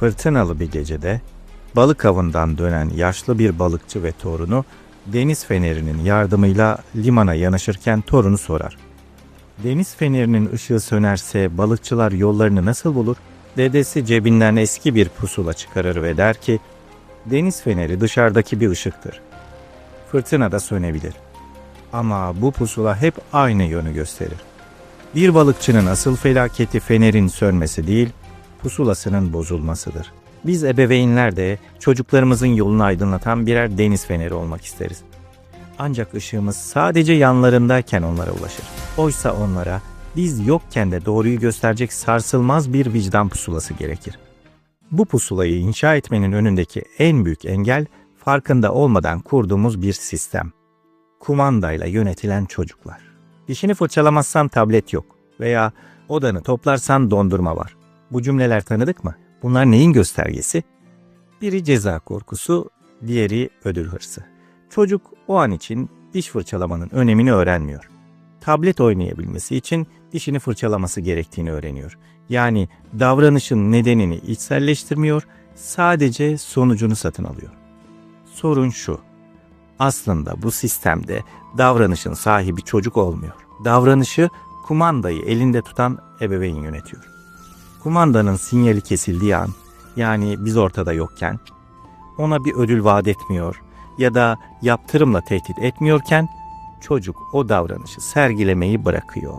Fırtınalı bir gecede balık avından dönen yaşlı bir balıkçı ve torunu deniz fenerinin yardımıyla limana yanaşırken torunu sorar. Deniz fenerinin ışığı sönerse balıkçılar yollarını nasıl bulur? Dedesi cebinden eski bir pusula çıkarır ve der ki, deniz feneri dışarıdaki bir ışıktır. Fırtınada sönebilir. Ama bu pusula hep aynı yönü gösterir. Bir balıkçının asıl felaketi fenerin sönmesi değil, pusulasının bozulmasıdır. Biz ebeveynler de çocuklarımızın yolunu aydınlatan birer deniz feneri olmak isteriz. Ancak ışığımız sadece yanlarındayken onlara ulaşır. Oysa onlara biz yokken de doğruyu gösterecek sarsılmaz bir vicdan pusulası gerekir. Bu pusulayı inşa etmenin önündeki en büyük engel farkında olmadan kurduğumuz bir sistem. Kumandayla yönetilen çocuklar. Dişini fırçalamazsan tablet yok veya odanı toplarsan dondurma var. Bu cümleler tanıdık mı? Bunlar neyin göstergesi? Biri ceza korkusu, diğeri ödül hırsı. Çocuk o an için diş fırçalamanın önemini öğrenmiyor. Tablet oynayabilmesi için dişini fırçalaması gerektiğini öğreniyor. Yani davranışın nedenini içselleştirmiyor, sadece sonucunu satın alıyor. Sorun şu. Aslında bu sistemde davranışın sahibi çocuk olmuyor. Davranışı kumandayı elinde tutan ebeveyn yönetiyor. Kumandanın sinyali kesildiği an, yani biz ortada yokken, ona bir ödül vaat etmiyor ya da yaptırımla tehdit etmiyorken çocuk o davranışı sergilemeyi bırakıyor.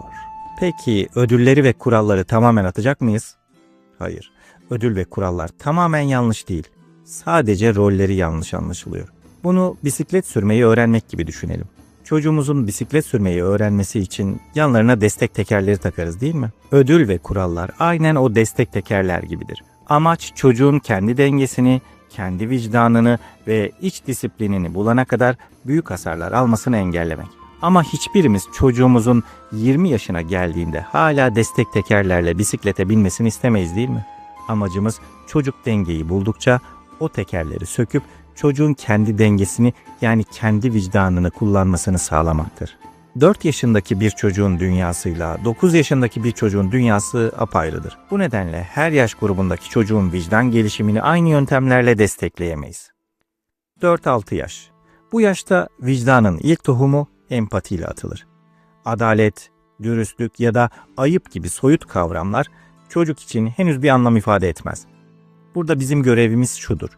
Peki ödülleri ve kuralları tamamen atacak mıyız? Hayır. Ödül ve kurallar tamamen yanlış değil. Sadece rolleri yanlış anlaşılıyor. Bunu bisiklet sürmeyi öğrenmek gibi düşünelim. Çocuğumuzun bisiklet sürmeyi öğrenmesi için yanlarına destek tekerleri takarız değil mi? Ödül ve kurallar aynen o destek tekerler gibidir. Amaç çocuğun kendi dengesini, kendi vicdanını ve iç disiplinini bulana kadar büyük hasarlar almasını engellemek. Ama hiçbirimiz çocuğumuzun 20 yaşına geldiğinde hala destek tekerlerle bisiklete binmesini istemeyiz değil mi? Amacımız çocuk dengeyi buldukça o tekerleri söküp çocuğun kendi dengesini yani kendi vicdanını kullanmasını sağlamaktır. 4 yaşındaki bir çocuğun dünyasıyla 9 yaşındaki bir çocuğun dünyası apayrıdır. Bu nedenle her yaş grubundaki çocuğun vicdan gelişimini aynı yöntemlerle destekleyemeyiz. 4-6 yaş. Bu yaşta vicdanın ilk tohumu empatiyle atılır. Adalet, dürüstlük ya da ayıp gibi soyut kavramlar çocuk için henüz bir anlam ifade etmez. Burada bizim görevimiz şudur.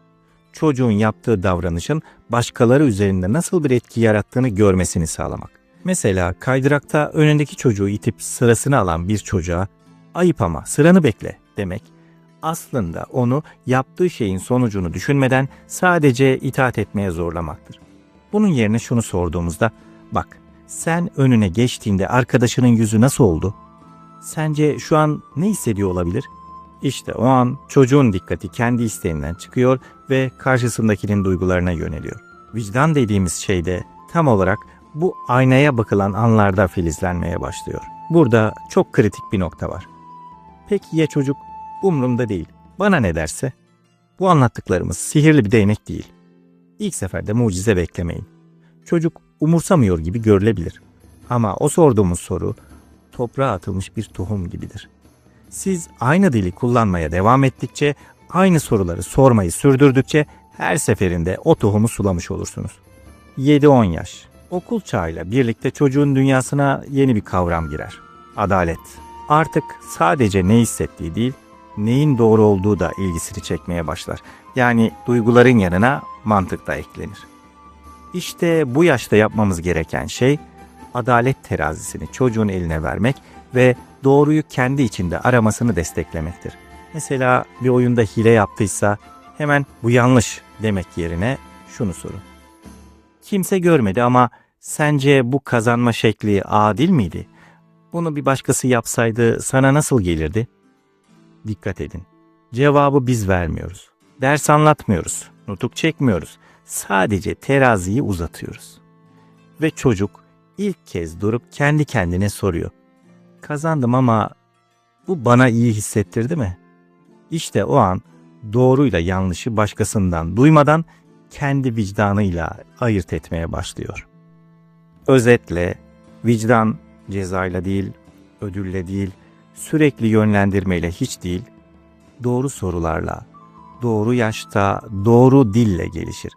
Çocuğun yaptığı davranışın başkaları üzerinde nasıl bir etki yarattığını görmesini sağlamak. Mesela kaydırakta önündeki çocuğu itip sırasını alan bir çocuğa ayıp ama sıranı bekle demek aslında onu yaptığı şeyin sonucunu düşünmeden sadece itaat etmeye zorlamaktır. Bunun yerine şunu sorduğumuzda bak sen önüne geçtiğinde arkadaşının yüzü nasıl oldu? Sence şu an ne hissediyor olabilir? İşte o an çocuğun dikkati kendi isteğinden çıkıyor ve karşısındakinin duygularına yöneliyor. Vicdan dediğimiz şey de tam olarak bu aynaya bakılan anlarda filizlenmeye başlıyor. Burada çok kritik bir nokta var. Peki ya çocuk? Umrumda değil. Bana ne derse? Bu anlattıklarımız sihirli bir değnek değil. İlk seferde mucize beklemeyin. Çocuk umursamıyor gibi görülebilir. Ama o sorduğumuz soru toprağa atılmış bir tohum gibidir. Siz aynı dili kullanmaya devam ettikçe, aynı soruları sormayı sürdürdükçe her seferinde o tohumu sulamış olursunuz. 7-10 yaş. Okul çağıyla birlikte çocuğun dünyasına yeni bir kavram girer. Adalet. Artık sadece ne hissettiği değil, neyin doğru olduğu da ilgisini çekmeye başlar. Yani duyguların yanına mantık da eklenir. İşte bu yaşta yapmamız gereken şey adalet terazisini çocuğun eline vermek ve doğruyu kendi içinde aramasını desteklemektir. Mesela bir oyunda hile yaptıysa hemen bu yanlış demek yerine şunu sorun. Kimse görmedi ama sence bu kazanma şekli adil miydi? Bunu bir başkası yapsaydı sana nasıl gelirdi? Dikkat edin. Cevabı biz vermiyoruz. Ders anlatmıyoruz. Nutuk çekmiyoruz. Sadece teraziyi uzatıyoruz. Ve çocuk ilk kez durup kendi kendine soruyor. Kazandım ama bu bana iyi hissettirdi mi? İşte o an doğruyla yanlışı başkasından duymadan kendi vicdanıyla ayırt etmeye başlıyor. Özetle vicdan cezayla değil, ödülle değil, sürekli yönlendirmeyle hiç değil, doğru sorularla, doğru yaşta, doğru dille gelişir.